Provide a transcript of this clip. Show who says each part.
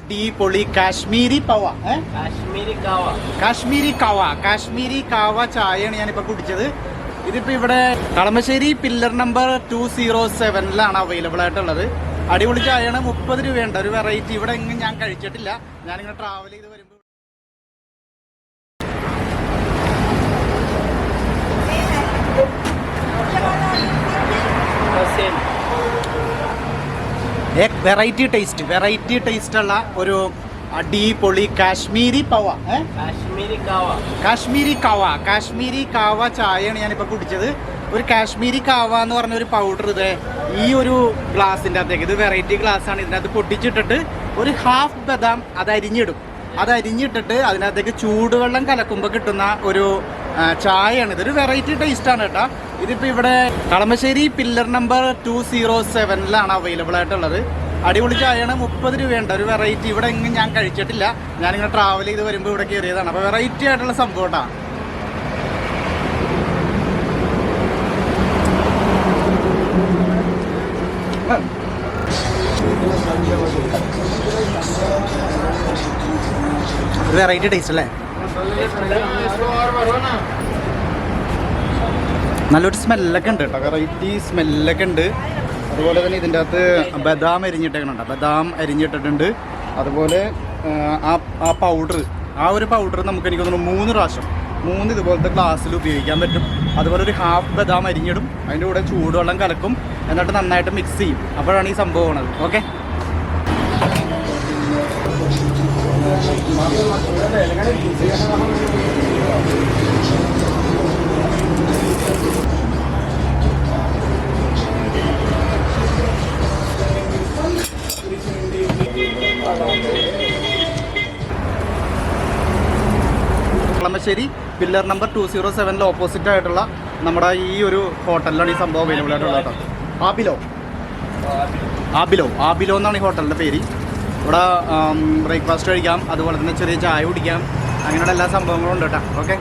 Speaker 1: അടിപൊളി കാശ്മീരി പവ?
Speaker 2: കാശ്മീരി കാവ.
Speaker 1: കാശ്മീരി കാവ കാശ്മീരി കാവ ചായയാണ് ഞാനിപ്പോ കുടിച്ചത്. ഇതിപ്പോ ഇവിടെ Kalamassery pillar number two zero സെവനിലാണ് available ആയിട്ടുള്ളത്. അടിപൊളി ചായയാണ് മുപ്പത് രൂപയുണ്ട്. ഒരു വെറൈറ്റി ഇവിടെ എങ്ങും ഞാൻ കഴിച്ചിട്ടില്ല. ഞാനിങ്ങനെ ട്രാവൽ ചെയ്ത് വരുമ്പോൾ വെറൈറ്റി ടേസ്റ്റ് വെറൈറ്റി ടേസ്റ്റ് ഉള്ള ഒരു അടിപൊളി കാശ്മീരി പവ
Speaker 2: കാശ്മീരി കാവ.
Speaker 1: കാശ്മീരി കാവ കാശ്മീരി കാവ ചായയാണ് ഞാനിപ്പോൾ കുടിച്ചത്. ഒരു കാശ്മീരി കാവ എന്ന് പറഞ്ഞ ഒരു പൗഡർ ഇത് ഈ ഒരു ഗ്ലാസിന്റെ അകത്തേക്ക് ഇത് വെറൈറ്റി ഗ്ലാസ് ആണ്. ഇതിനകത്ത് പൊട്ടിച്ചിട്ടിട്ട് ഒരു ഹാഫ് ബദാം അത് അരിഞ്ഞിടും. അത് അരിഞ്ഞിട്ടിട്ട് അതിനകത്തേക്ക് ചൂടുവെള്ളം കലക്കുമ്പോൾ കിട്ടുന്ന ഒരു ചായയാണ്. ഇതൊരു വെറൈറ്റി ടേസ്റ്റ് ആണ് കേട്ടോ. ഇതിപ്പോൾ ഇവിടെ Kalamassery pillar number two zero സെവനിലാണ് available ആയിട്ടുള്ളത്. അടിപൊളി ചായയാണ് മുപ്പത് രൂപയുണ്ട്. ഒരു വെറൈറ്റി ഇവിടെ എങ്ങും ഞാൻ കഴിച്ചിട്ടില്ല. ഞാനിങ്ങനെ ട്രാവൽ ചെയ്ത് വരുമ്പോൾ ഇവിടെ കയറിയതാണ് അപ്പോൾ വെറൈറ്റി ആയിട്ടുള്ള സംഭവം കേട്ടോ വെറൈറ്റി ടേസ്റ്റ് അല്ലേ? നല്ലൊരു സ്മെല്ലൊക്കെ ഉണ്ട് കേട്ടോ. വെറൈറ്റി സ്മെല്ലൊക്കെ ഉണ്ട്. അതുപോലെ തന്നെ ഇതിന്റെ അകത്ത് ബദാം അരിഞ്ഞിട്ടേക്കണുണ്ട്. ബദാം അരിഞ്ഞിട്ടിട്ടുണ്ട്. അതുപോലെ ആ, ആ പൗഡർ ആ ഒരു പൗഡർ നമുക്ക് എനിക്ക് തോന്നുന്നു മൂന്ന് പ്രാവശ്യം മൂന്ന് ഇതുപോലത്തെ ഗ്ലാസ്സിൽ ഉപയോഗിക്കാൻ പറ്റും. അതുപോലെ ഒരു ഹാഫ് ബദാം അരിഞ്ഞിടും. അതിന്റെ കൂടെ ചൂടുവെള്ളം കലക്കും. എന്നിട്ട് നന്നായിട്ട് മിക്സ് ചെയ്യും. അപ്പോഴാണ് ഈ സംഭവം ആണത്. Okay Kalamassery pillar number two zero സെവനിൽ ഓപ്പോസിറ്റ് ആയിട്ടുള്ള നമ്മുടെ ഈ ഒരു ഹോട്ടലിലാണ് ഈ സംഭവം അവൈലബിൾ ആയിട്ടുള്ളത് കേട്ടോ. ആബിലോ. ആബിലോ. ആബിലോ എന്നാണ് ഈ ഹോട്ടലിന്റെ പേര്. ഇവിടെ ബ്രേക്ക്ഫാസ്റ്റ് കഴിക്കാം അതുപോലെ തന്നെ ചെറിയ ചായ കുടിക്കാം. അങ്ങനെയുള്ള എല്ലാ സംഭവങ്ങളും ഉണ്ട് കേട്ടോ. ഓക്കെ